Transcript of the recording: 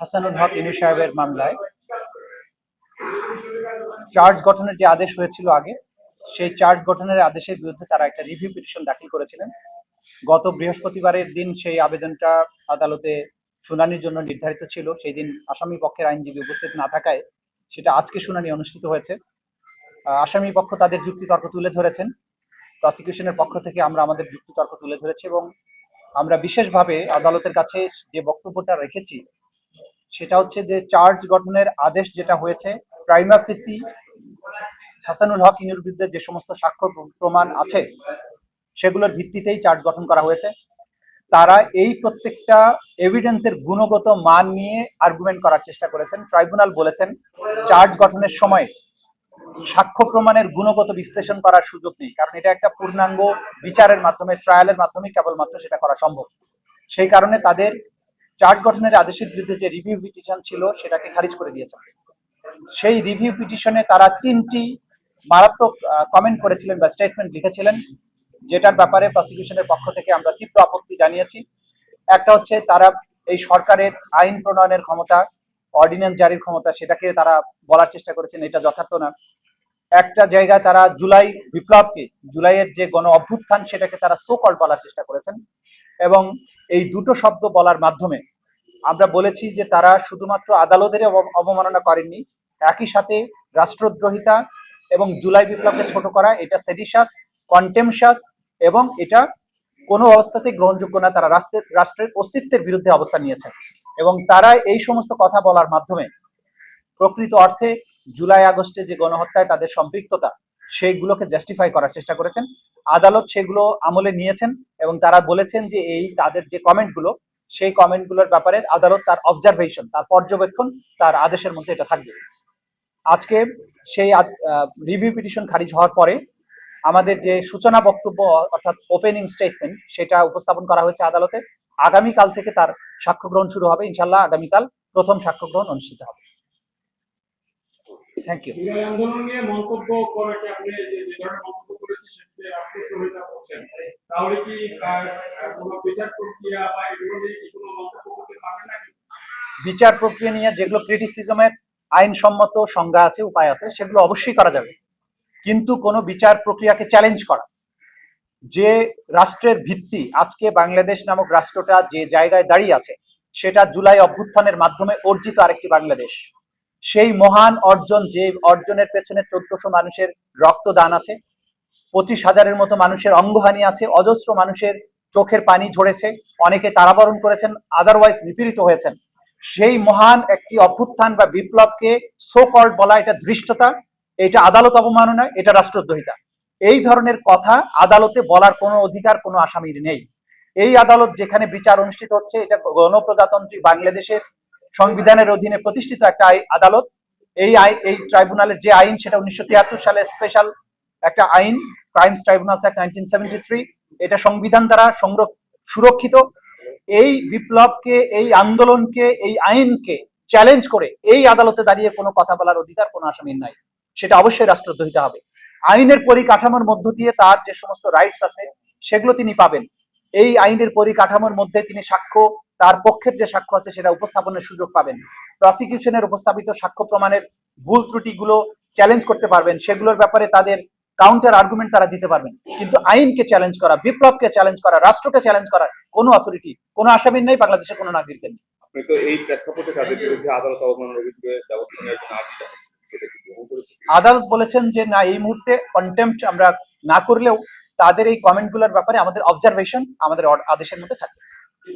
হাসানুল হক ইনু সাহেবের মামলায় চার্জ গঠনের যে আদেশ হয়েছিল আগে, সেই চার্জ গঠনের আদেশের বিরুদ্ধে তারা একটা রিভিউ পিটিশন দাখিল করেছিলেন। গত বৃহস্পতিবারের দিন সেই আবেদনটা আদালতে শুনানির জন্য নির্ধারিত ছিল। সেই দিন আসামি পক্ষের আইনজীবী উপস্থিত না থাকায় সেটা আজকে শুনানি অনুষ্ঠিত হয়েছে। আসামি পক্ষ তাদের যুক্তিতর্ক তুলে ধরেছেন। প্রসিকিউশনের পক্ষ থেকে আমরা আমাদের যুক্তিতর্ক তুলে ধরেছি এবং আমরা বিশেষভাবে আদালতের কাছে যে বক্তব্যটা রেখেছি সেটা হচ্ছে যে চার্জ গঠনের আদেশ যেটা হয়েছে, প্রাইমা ফেসি হাসানুল হক ইনুর বিরুদ্ধে যে সমস্ত সাক্ষ্য প্রমাণ আছে, সেগুলোর ভিত্তিতেই চার্জ গঠন করা হয়েছে। তারা এই প্রত্যেকটা এভিডেন্সের গুণগত মান নিয়ে আর্গুমেন্ট করার চেষ্টা করেছেন। ট্রাইব্যুনাল বলেছেন, চার্জ গঠনের সময় সাক্ষ্য প্রমাণের গুণগত বিশ্লেষণ করার সুযোগ নেই, কারণ এটা একটা পূর্ণাঙ্গ বিচারের মাধ্যমে ট্রায়ালের মাধ্যমে কেবলমাত্র সেটা করা সম্ভব। সেই কারণে তাদের চার্জ গঠনের আদেশের বিরুদ্ধে যে রিভিউ পিটিশন ছিল, সেটাকে খারিজ করে দিয়েছে। সেই রিভিউ পিটিশনে তারা তিনটি মারাত্মক কমেন্ট করেছিলেন বা স্টেটমেন্ট লিখেছিলেন, যেটার ব্যাপারে প্রসিকিউশনের পক্ষ থেকে আমরা তীব্র আপত্তি জানিয়েছি। একটা হচ্ছে তারা এই সরকারের আইন প্রণয়নের ক্ষমতা অর্ডিন্যান্স জারির ক্ষমতা, সেটাকে তারা বলার চেষ্টা করেছেন, এটা যথার্থ না। একটা জায়গায় তারা জুলাই বিপ্লবকে, জুলাইয়ের যে গণ অভ্যুত্থান সেটাকে তারা সোকল বলার চেষ্টা করেছেন এবং এই দুটো শব্দ বলার মাধ্যমে আমরা বলেছি যে তারা শুধুমাত্র আদালতের অব- অবমাননা করেননি, একই সাথে রাষ্ট্রদ্রোহিতা এবং জুলাই বিপ্লবকে ছোট করা, এটা সেডিশাস কন্টেমশাস এবং এটা কোনো অবস্থাতে গ্রহণযোগ্য না, তারা রাষ্ট্রের রাষ্ট্রের অস্তিত্বের বিরুদ্ধে অবস্থান নিয়েছেন এবং তারা এই সমস্ত কথা বলার মাধ্যমে প্রকৃত অর্থে জুলাই আগস্টে যে গণহত্যায় তাদের সম্পৃক্ততা, সেইগুলোকে জাস্টিফাই করার চেষ্টা করেছেন। আদালত সেগুলো আমলে নিয়েছেন এবং তারা বলেছেন যে এই তাদের যে কমেন্টগুলো, সেই কমেন্টগুলোর ব্যাপারে আদালত তার অবজারভেশন তার পর্যবেক্ষণ, তার আদেশের মধ্যে এটা থাকবে। আজকে সেই রিভিউ পিটিশন খারিজ হওয়ার পরে আমাদের যে সূচনা বক্তব্য, অর্থাৎ ওপেনিং স্টেটমেন্ট সেটা উপস্থাপন করা হয়েছে আদালতে। আগামীকাল থেকে তার সাক্ষ্য গ্রহণ শুরু হবে ইনশাল্লাহ আগামীকাল প্রথম সাক্ষ্য গ্রহণ অনুষ্ঠিত হবে। থ্যাংক ইউ আন্দোলন নিয়ে মন্তব্য করাকে আপনি যে ধরনের মন্তব্য করেছেন করছেন তাহলে কি কোনো বিচার প্রক্রিয়া বা এগুলো নিয়ে কি কোনো মন্তব্য করতে পারবেন নাকি? বিচার প্রক্রিয়া নিয়ে যেগুলো ক্রিটিসিজমের আইনসম্মত সংজ্ঞা আছে উপায় আছে সেগুলো অবশ্যই করা যাবে। কিন্তু কোনো বিচার প্রক্রিয়াকে চ্যালেঞ্জ করা। যে রাষ্ট্রের ভিত্তি আজকে বাংলাদেশ নামক রাষ্ট্রটা যে জায়গায় দাঁড়িয়ে আছে সেটা জুলাই অভ্যুত্থানের মাধ্যমে অর্জিত আরেকটি বাংলাদেশ। সেই মহান অর্জন যে অর্জনের পেছনে চোদ্দশো মানুষের রক্তদান আছে, পঁচিশ হাজারের মতো মানুষের অঙ্গহানি আছে, অজস্র মানুষের চোখের পানি ঝরেছে, অনেকে কারাবরণ করেছেন আদারওয়াইজ নিপীড়িত হয়েছেন। সেই মহান একটি অভ্যুত্থান বা বিপ্লবকে সো কল্ড বলা এটা ধৃষ্টতা, এটা আদালত অবমাননা, এটা রাষ্ট্রদ্রোহিতা। এই ধরনের কথা আদালতে বলার কোনো অধিকার কোনো আসামির নেই। এই আদালত যেখানে বিচার অনুষ্ঠিত হচ্ছে, এটা গণপ্রজাতন্ত্রী বাংলাদেশের সংবিধানের অধীনে প্রতিষ্ঠিত একটা আদালত। এই আইন এই ট্রাইব্যুনালের যে আইন, সেটা উনিশশো তিয়াত্তর সালে স্পেশাল একটা আইন ক্রাইমস ট্রাইব্যুনাল অ্যাক্ট নাইনটিন এটা সংবিধান দ্বারা সুরক্ষিত। এই বিপ্লবকে, এই আন্দোলনকে, এই আইনকে চ্যালেঞ্জ করে এই আদালতে দাঁড়িয়ে কোনো কথা বলার অধিকার কোনো আসামির নাই। সেটা অবশ্যই রাষ্ট্রদ্রোহিতা হবে। আইনের পরিকাঠামোর মধ্য দিয়ে তার যে সমস্ত রাইটস আছে, সেগুলো তিনি পাবেন। এই আইনের পরিকাঠামোর মধ্যে তিনি সাক্ষ্য তার পক্ষের যে সাক্ষ্য আছে সেটা উপস্থাপনের সুযোগ পাবেন। প্রসিকিউশনের উপস্থাপিত সাক্ষ্য প্রমাণের ভুল ত্রুটিগুলো চ্যালেঞ্জ করতে পারবেন। সেগুলোর ব্যাপারে তাদের কাউন্টার আর্গুমেন্ট তারা দিতে পারবেন। কিন্তু আইনকে চ্যালেঞ্জ করা বিপ্লবকে চ্যালেঞ্জ করা রাষ্ট্রকে চ্যালেঞ্জ করার কোনো অথরিটি কোনো আসামির নেই বাংলাদেশের কোনো নাগরিকের নেই। এই প্রেক্ষাপটে তাদের বিরুদ্ধে আদালত অবমাননার বিরুদ্ধে ব্যবস্থা নেওয়ার জন্য আর্জি জানিয়েছেন সেটা কি গ্রহণ করেছে আদালত বলেছেন যে না এই মুহূর্তে কন্টেম্পট আমরা না করলেও তাদের এই কমেন্টগুলোর ব্যাপারে আমাদের অবজারভেশন আমাদের আদেশের মধ্যে থাকবে।